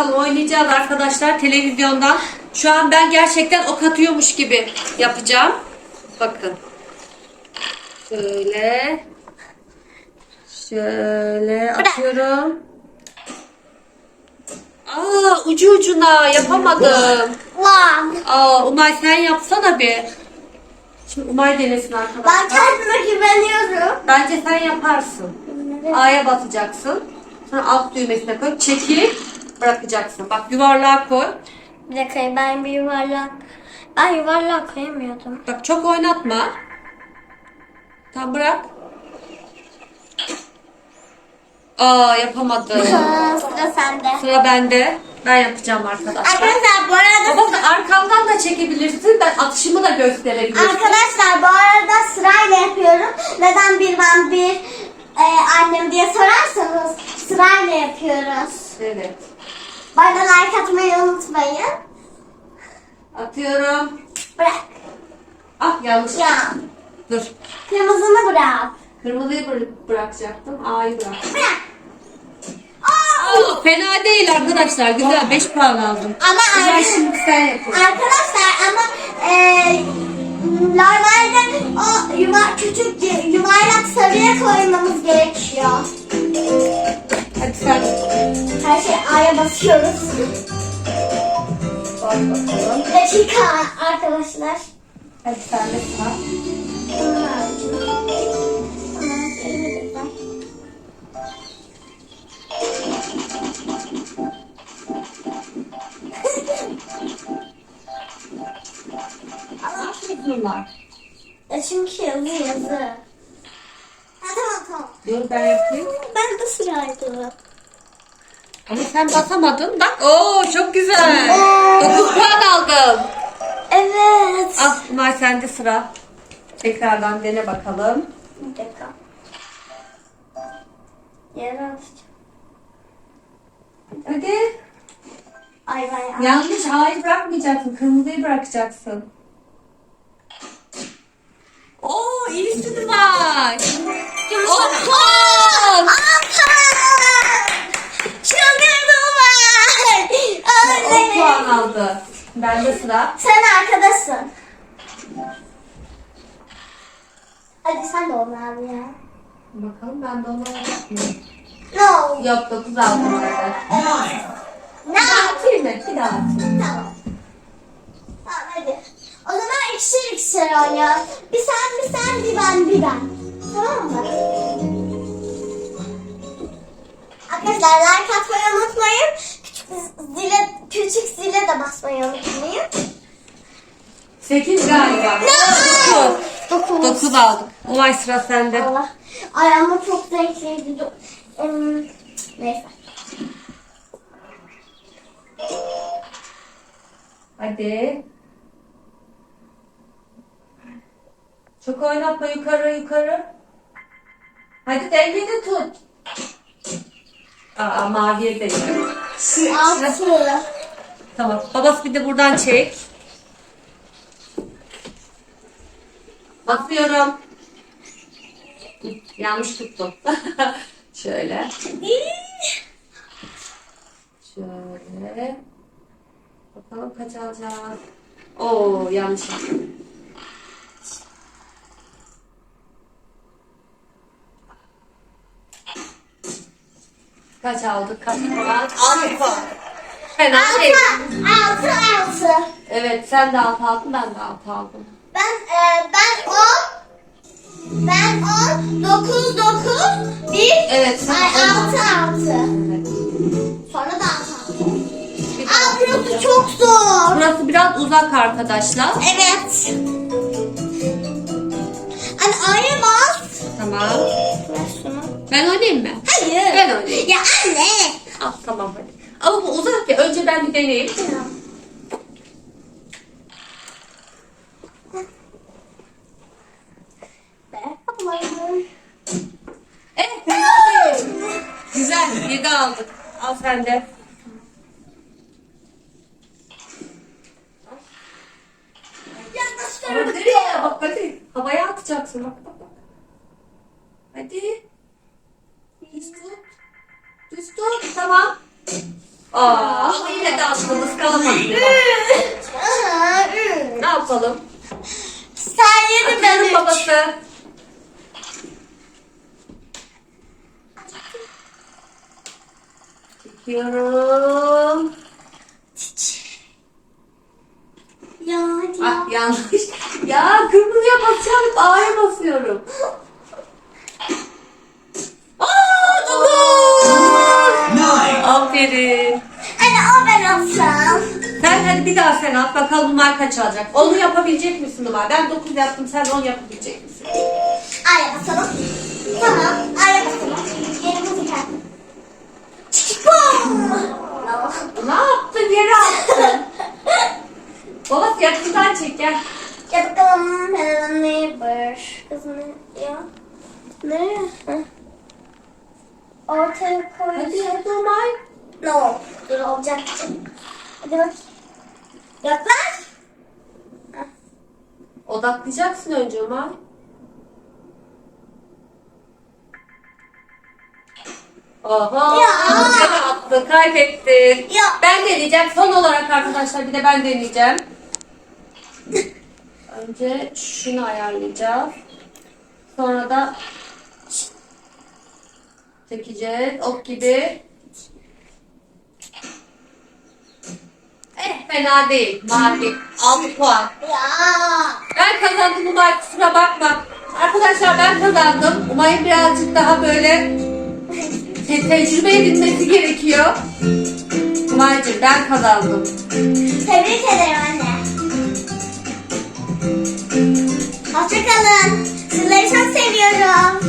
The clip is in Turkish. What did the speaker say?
bakalım oynayacağız arkadaşlar televizyondan. Şu an ben gerçekten ok atıyormuş gibi yapacağım. Bakın. Şöyle. Şöyle atıyorum. Aa ucu ucuna yapamadım. Aa Umay sen yapsana bir. Şimdi Umay denesin Ben arkadaşlar. kendime güveniyorum. Bence sen yaparsın. A'ya basacaksın. Sonra alt düğmesine koy. Çekip bırakacaksın. Bak yuvarlığa koy. Bir dakika ben bir yuvarlak. Ben yuvarlak koyamıyordum. Bak çok oynatma. Tamam bırak. Aa yapamadım. Sıra sende. Sıra bende. Ben yapacağım arkadaşlar. Arkadaşlar bu arada Baba arkamdan da çekebilirsin. Ben atışımı da gösterebilirim. Arkadaşlar bu arada sırayla yapıyorum. Neden bir ben bir e, annem diye sorarsanız sırayla yapıyoruz. Evet. Bana like atmayı unutmayın. Atıyorum. Bırak. Ah yanlış. Ya. Dur. Kırmızını bırak. Kırmızıyı bıra- bırakacaktım. A'yı bırak. Bırak. Aa, fena değil arkadaşlar. Güzel 5 puan aldım. Ama Güzel ar- şimdi sen arkadaşlar ama e, normalde o yuvar, küçük yuvarlak sarıya koymamız gerekiyor. Her şey A'ya basıyoruz. bak bakalım. Dakika arkadaşlar. Hadi sen de yapıyorsun bunlar? E çünkü yazı yazı. Ha, tamam tamam. Dur ben yapayım. Ben de sıraydı. Ama sen basamadın. Bak oo çok güzel. 9 puan aldım. Evet. Al Umay sende sıra. Tekrardan dene bakalım. Bir dakika. Yere alacağım. Hadi. Ay ben Yanlış A'yı bırakmayacaksın. Kırmızıyı bırakacaksın. Oo iyisin var. On puan. Çıldırdım Öyle. puan aldı. Bende sıra. Sen arkadasın. Hadi sen de onu al ya. Bakalım ben de onu mıyım? No. Yok 9 aldım? Bir daha atayım mı? Bir daha atayım. Tamam. Tamam hadi. O zaman ikişer ikişer oynayalım. Bir sen bir sen bir ben bir ben. Tamam mı? Arkadaşlar like atmayı unutmayın. Zile, küçük zile de basmayı unutmayın. 8 galiba. 9. Dokuz. 9 aldım. Olay sıra sende. Allah. Ay ama çok zevkliydi. Do- Em, Neyse. Hadi. Çok oynatma yukarı yukarı. Hadi dengede tut. Aa maviye değil. Altı. Tamam. Babası bir de buradan çek. Basıyorum. Hı, Yanlış tuttum. Şöyle. Şöyle. Bakalım kaç alacağız. Oo yanlış yaptım. Kaç aldık? Kaç puan? 6 puan. Fena değil. Altı. Altı altı. Evet sen de 6 aldın ben de 6 aldım. Ben e, ben on. Ben on. Dokuz dokuz. Bir. Evet, sen Ay on. altı altı. Evet. Sonra da altı altı. De- Aa burası çok zor. Burası biraz uzak arkadaşlar. Evet. Anne A'ya bas. Tamam. Ben oynayayım mı? Hayır. Ben oynayayım. Ya anne. Al tamam hadi. Ama bu uzak ya. Önce ben bir deneyeyim. Evet. Güzel. Güzel. 7 aldık. Al sen de. Hadi. Havaya atacaksın. Bak bak bak. Hadi. Düz tut. Tamam. Aa, yine de aklımız ü. ne yapalım? Sen yedi ben Atıyorum üç. babası. Çekiyorum. Ya ya. Ah yanlış. Ya kırmızıya basacağım. A'ya basıyorum. hadi bir daha sen at bakalım Numay kaç alacak. Onu yapabilecek misin Numay? Ben 9 yaptım sen 10 yapabilecek misin? A'ya basalım. Tamam. A'ya basalım. Yerimizi. Bum. Ne yaptın yere attın. Babası yakından çek gel. Ya bakalım Hello Neighbor. Kız ne ya? Ne? Hı. Ortaya koy. Hadi hadi Numay. No. Dur olacak. Hadi bak. Yaklaş. Odaklayacaksın önce Numay. Oha. Ya. Attı kaybetti. Ya. Ben deneyeceğim. Son olarak arkadaşlar bir de ben deneyeceğim. Önce şunu ayarlayacağız. Sonra da çekeceğiz. Ok gibi. Fena değil. Mavi. 6 puan. Ya. Ben kazandım Umay kusura bakma. Arkadaşlar ben kazandım. Umay'ın birazcık daha böyle te- tecrübe edinmesi gerekiyor. Umay'cığım ben kazandım. Tebrik ederim anne. Hoşçakalın. Sizleri çok seviyorum.